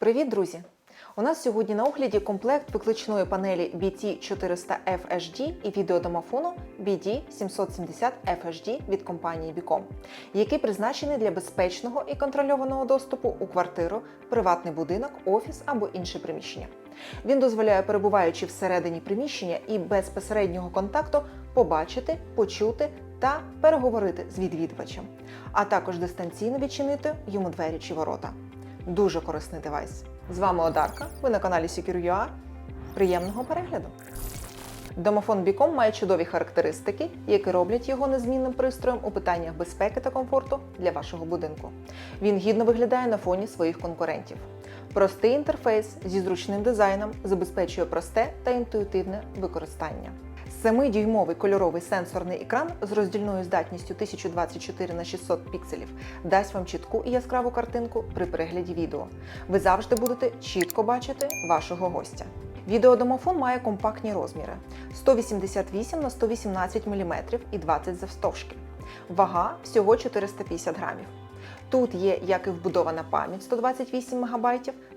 Привіт, друзі! У нас сьогодні на огляді комплект викличної панелі BT400F HD і відеодомофону BD770F HD від компанії Bicom, який призначений для безпечного і контрольованого доступу у квартиру, приватний будинок, офіс або інше приміщення. Він дозволяє, перебуваючи всередині приміщення і безпосереднього контакту, побачити, почути та переговорити з відвідувачем, а також дистанційно відчинити йому двері чи ворота. Дуже корисний девайс. З вами Одарка. Ви на каналі Secure.ua. Приємного перегляду! Домофон Біком має чудові характеристики, які роблять його незмінним пристроєм у питаннях безпеки та комфорту для вашого будинку. Він гідно виглядає на фоні своїх конкурентів. Простий інтерфейс зі зручним дизайном забезпечує просте та інтуїтивне використання. 7-дюймовий кольоровий сенсорний екран з роздільною здатністю 1024 на 600 пікселів дасть вам чітку і яскраву картинку при перегляді відео. Ви завжди будете чітко бачити вашого гостя. Відеодомофон має компактні розміри 188 на 118 мм і 20 завстовшки. Вага всього 450 грамів. Тут є як і вбудована пам'ять 128 МБ,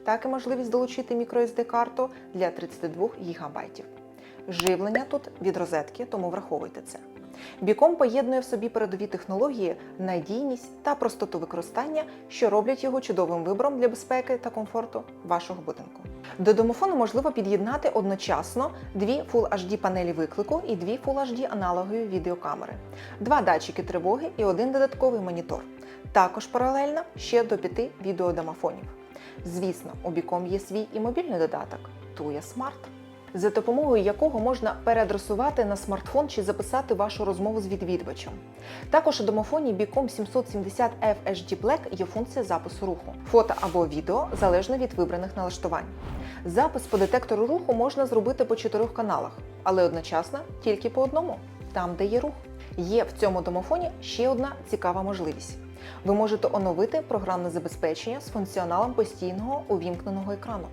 так і можливість долучити microSD карту для 32 ГБ. Живлення тут від розетки, тому враховуйте це. Біком поєднує в собі передові технології, надійність та простоту використання, що роблять його чудовим вибором для безпеки та комфорту вашого будинку. До домофону можливо під'єднати одночасно дві Full HD панелі виклику і дві Full HD аналогові відеокамери, два датчики тривоги і один додатковий монітор. Також паралельно ще до п'яти відеодомофонів. Звісно, у Біком є свій і мобільний додаток Tuya Smart за допомогою якого можна переадресувати на смартфон чи записати вашу розмову з відвідувачем. Також у домофоні Bicom 770F HD Black є функція запису руху, фото або відео залежно від вибраних налаштувань. Запис по детектору руху можна зробити по чотирьох каналах, але одночасно тільки по одному, там, де є рух. Є в цьому домофоні ще одна цікава можливість. Ви можете оновити програмне забезпечення з функціоналом постійного увімкненого екрану.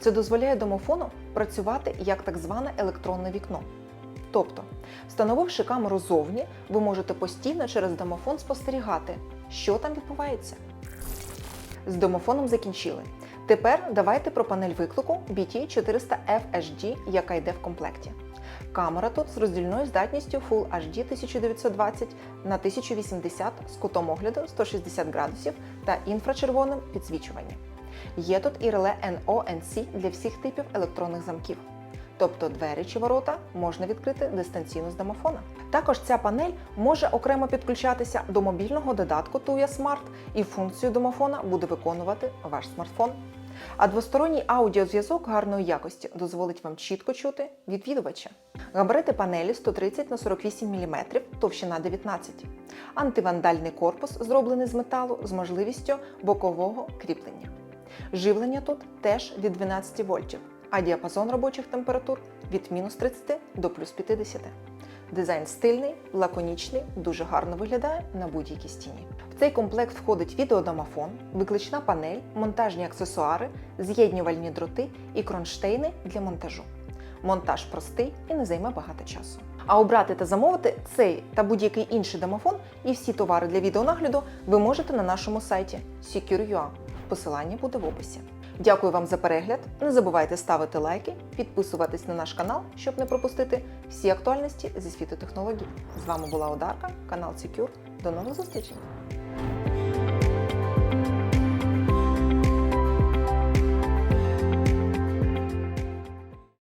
Це дозволяє домофону працювати як так зване електронне вікно. Тобто, встановивши камеру зовні, ви можете постійно через домофон спостерігати, що там відбувається. З домофоном закінчили. Тепер давайте про панель виклику BT400F HD, яка йде в комплекті. Камера тут з роздільною здатністю Full HD 1920 на 1080 з кутом огляду 160 градусів та інфрачервоним підсвічуванням. Є тут і реле NO-NC для всіх типів електронних замків. Тобто двері чи ворота можна відкрити дистанційно з домофона. Також ця панель може окремо підключатися до мобільного додатку Tuya Smart і функцію домофона буде виконувати ваш смартфон. А двосторонній аудіозв'язок гарної якості дозволить вам чітко чути відвідувача. Габарити панелі 130 на 48 мм, товщина 19 Антивандальний корпус зроблений з металу з можливістю бокового кріплення. Живлення тут теж від 12 вольтів, а діапазон робочих температур від мінус 30 до плюс 50. Дизайн стильний, лаконічний, дуже гарно виглядає на будь-якій стіні. В цей комплект входить відеодомофон, виклична панель, монтажні аксесуари, з'єднювальні дроти і кронштейни для монтажу. Монтаж простий і не займе багато часу. А обрати та замовити цей та будь-який інший домофон і всі товари для відеонагляду ви можете на нашому сайті Secure.ua. Посилання буде в описі. Дякую вам за перегляд. Не забувайте ставити лайки, підписуватись на наш канал, щоб не пропустити всі актуальності зі світу технологій. З вами була Одарка, канал Secure. До нових зустрічей!